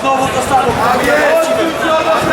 Znowu to samo.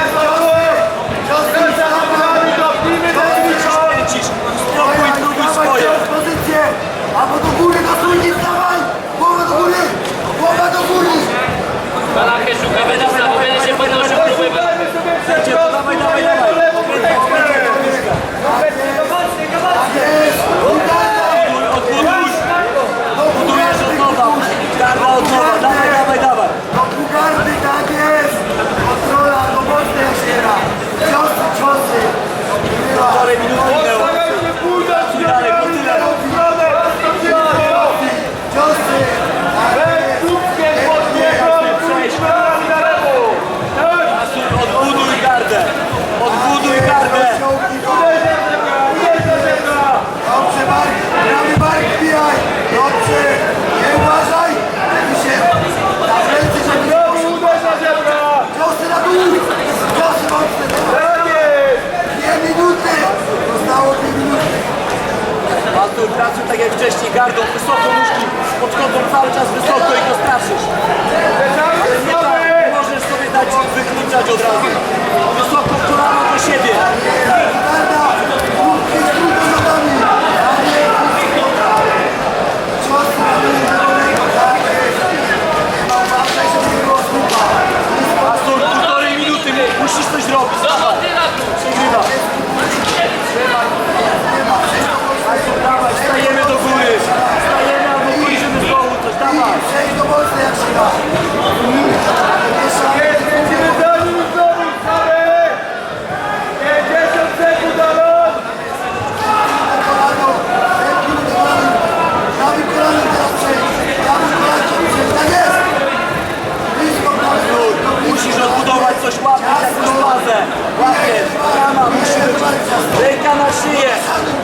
gardą, wysoko nóżki, podchodzą cały czas wysoko i go straszysz. Nie tak, możesz sobie dać wykluczać od razu. Ręka na szyję.